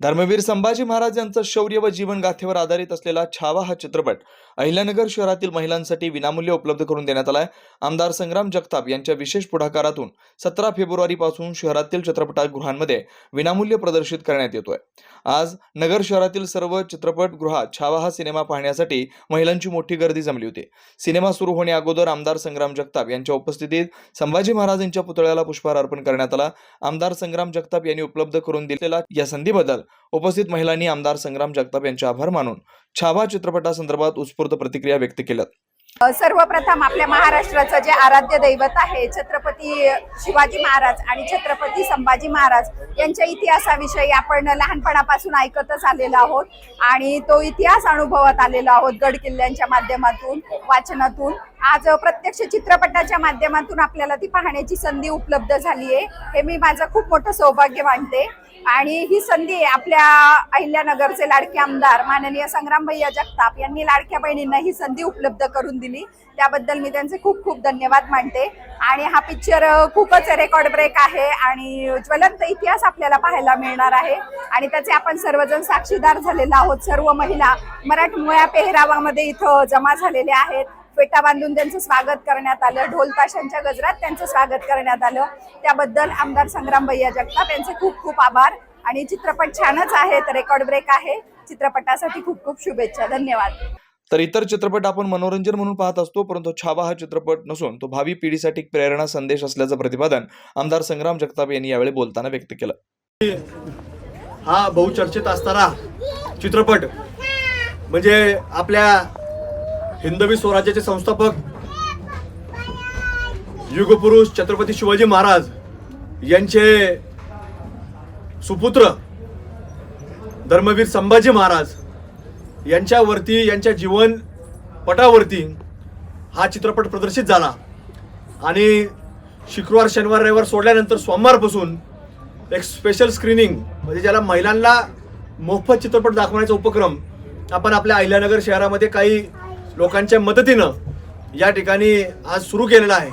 धर्मवीर संभाजी महाराज यांचं शौर्य व जीवनगाथेवर आधारित असलेला छावा हा चित्रपट अहिल्यानगर शहरातील महिलांसाठी विनामूल्य उपलब्ध करून देण्यात आलाय. आमदार संग्राम जगताप यांच्या विशेष पुढाकारातून सतरा फेब्रुवारीपासून शहरातील चित्रपटगृहांमध्ये विनामूल्य प्रदर्शित करण्यात येतोय. आज नगर शहरातील सर्व चित्रपटगृहात छावा हा सिनेमा पाहण्यासाठी महिलांची मोठी गर्दी जमली होती. सिनेमा सुरू होण्या अगोदर आमदार संग्राम जगताप यांच्या उपस्थितीत संभाजी महाराजांच्या पुतळ्याला पुष्पहार अर्पण करण्यात आला. आमदार संग्राम जगताप यांनी उपलब्ध करून दिलेला या संधीबद्दल उपस्थित महिलांनी आमदार संग्राम जगताप यांचे आभार मानून छावा चित्रपटासंदर्भात उत्स्फूर्त प्रतिक्रिया व्यक्त केल्यात. सर्वप्रथम आपल्या महाराष्ट्राचं जे आराध्य दैवत आहे छत्रपती शिवाजी महाराज आणि छत्रपती संभाजी महाराज यांच्या इतिहासाविषयी आपण लहानपणापासून ऐकतच आलेलो आहोत. आणि तो इतिहास अनुभवत आलेलो आहोत गड किल्ल्यांच्या माध्यमातून वाचनातून. आज प्रत्यक्ष चित्रपटाच्या माध्यमातून आपल्याला ती पाहण्याची संधी उपलब्ध झाली आहे हे मी माझं खूप मोठं सौभाग्य मानते. आणि ही संधी आपल्या अहिल्यानगरचे लाडके आमदार माननीय संग्राम भैया जगताप यांनी लाडक्या बहिणींना ही संधी उपलब्ध करून दिली. त्याबद्दल मी त्यांचे खूप खूप धन्यवाद मानते. आणि हा पिक्चर खूपच रेकॉर्ड ब्रेक आहे आणि ज्वलंत इतिहास आपल्याला पाहायला मिळणार आहे. आणि त्याचे आपण सर्वजण साक्षीदार झालेलो आहोत. सर्व महिला मराठमोळ्या पेहरावामध्ये इथं जमा झालेल्या आहेत. फेटा बांधून त्यांचं स्वागत करण्यात आलं. ढोल ताशांच्या गजरात त्यांचं स्वागत करण्यात आलं. त्याबद्दल आमदार संग्राम भैया जगताप यांचे खूप खूप आभार. आणि चित्रपट छानच आहे रेकॉर्ड ब्रेक आहे. चित्रपटासाठी खूप खूप शुभेच्छा. धन्यवाद. तर इतर चित्रपट आपण मनोरंजन म्हणून पाहत असतो परंतु छावा हा चित्रपट नसून तो भावी पिढीसाठी प्रेरणा संदेश असल्याचं प्रतिपादन आमदार संग्राम जगताप यांनी यावेळी बोलताना व्यक्त केलं. हा बहुचर्चित असणारा चित्रपट म्हणजे आपल्या हिंदवी स्वराज्याचे संस्थापक युगपुरुष छत्रपती शिवाजी महाराज यांचे सुपुत्र धर्मवीर संभाजी महाराज यांच्यावरती यांच्या जीवन पटावरती हा चित्रपट प्रदर्शित झाला. आणि शुक्रवार शनिवार रविवार सोडल्यानंतर सोमवारपासून एक स्पेशल स्क्रीनिंग म्हणजे ज्याला महिलांना मोफत चित्रपट दाखवण्याचा उपक्रम आपण आपल्या अहिल्यानगर शहरामध्ये काही लोकांच्या मदतीनं या ठिकाणी आज सुरू केलेला आहे.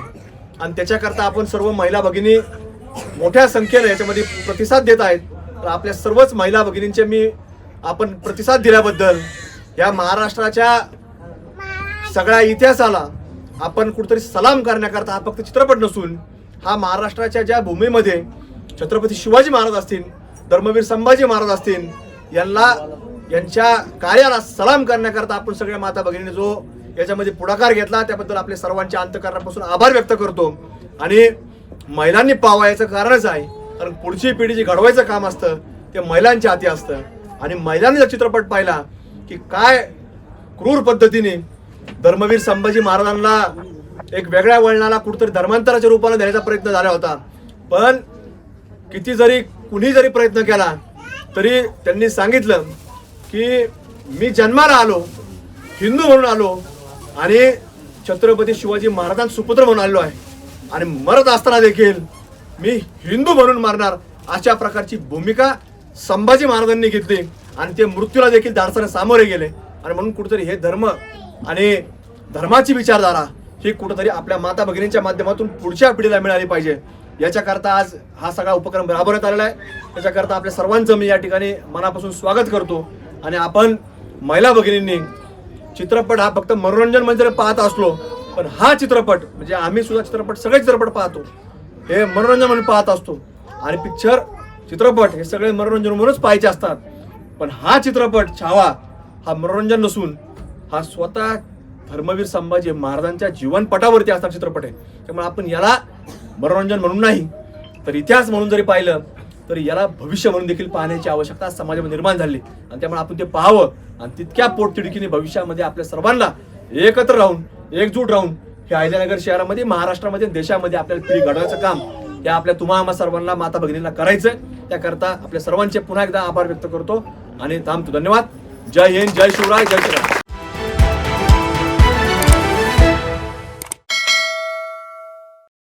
आणि त्याच्याकरता आपण सर्व महिला भगिनी मोठ्या संख्येनं याच्यामध्ये प्रतिसाद देत आहेत. तर आपल्या सर्वच महिला भगिनींचे मी आपण प्रतिसाद दिल्याबद्दल या महाराष्ट्राच्या सगळ्या इतिहासाला आपण कुठेतरी सलाम करण्याकरता हा फक्त चित्रपट नसून हा महाराष्ट्राच्या ज्या भूमीमध्ये छत्रपती शिवाजी महाराज असतील धर्मवीर संभाजी महाराज असतील यांना यांच्या कार्याला सलाम करण्याकरता आपण सगळ्या माता भगिनीने जो याच्यामध्ये पुढाकार घेतला त्याबद्दल आपले सर्वांच्या अंतकरणापासून आभार व्यक्त करतो. आणि महिलांनी पावायचं कारणच आहे कारण पुढची पिढी जी घडवायचं काम असतं ते महिलांच्या हाती असतं. आणि महिलांनी जर चित्रपट पाहिला की काय क्रूर पद्धतीने धर्मवीर संभाजी महाराजांना एक वेगळ्या वळणाला कुठतरी धर्मांतराच्या रूपाने देण्याचा प्रयत्न झाला होता. पण किती जरी कुणी जरी प्रयत्न केला तरी त्यांनी सांगितलं की मी जन्माला आलो हिंदू म्हणून आलो आणि छत्रपती शिवाजी महाराजांचा सुपुत्र म्हणून आलो आहे. आणि मरत असताना देखील मी हिंदू म्हणून मारणार अशा प्रकारची भूमिका संभाजी महाराजांनी घेतली आणि ते मृत्यूला देखील धाडसाने सामोरे गेले. आणि म्हणून कुठेतरी हे धर्म आणि धर्माची विचारधारा ही कुठेतरी आपल्या माता भगिनींच्या माध्यमातून पुढच्या पिढीला मिळाली पाहिजे. याच्याकरता आज हा सगळा उपक्रम राबवण्यात आलेला आहे. त्याच्याकरता आपल्या सर्वांचं मी या ठिकाणी मनापासून स्वागत करतो. आणि आपण महिला भगिनींनी चित्रपट हा फक्त मनोरंजन म्हणजे पाहत असलो पण हा चित्रपट म्हणजे आम्ही सुद्धा चित्रपट सगळे चित्रपट पाहतो हे मनोरंजन म्हणून पाहत असतो. आणि पिक्चर चित्रपट हे सगळे मनोरंजन म्हणूनच पाहायचे असतात. पण हा चित्रपट छावा हा मनोरंजन नसून हा स्वतः धर्मवीर संभाजी महाराजांच्या जीवनपटावरती असणारा चित्रपट आहे. त्यामुळे आपण याला मनोरंजन म्हणून नाही तर इतिहास म्हणून जरी पाहिलं तर याला भविष्य म्हणून देखील पाहण्याची आवश्यकता समाजामध्ये निर्माण झाली. आणि त्यामुळे आपण ते पाहावं. आणि तितक्या पोटतिडकीने भविष्यामध्ये आपल्या सर्वांना एकत्र राहून एकजूट राहून हे अहिल्यानगर शहरामध्ये महाराष्ट्रामध्ये देशामध्ये आपल्याला पिढी घडवायचं काम हे आपल्या तुम्हा आम्हा सर्वांना माता भगिनींना करायचंय. त्याकरता आपल्या सर्वांचे पुन्हा एकदा आभार व्यक्त करतो. आणि थांबतो. धन्यवाद. जय हिंद जय शिवराय जय शिवराय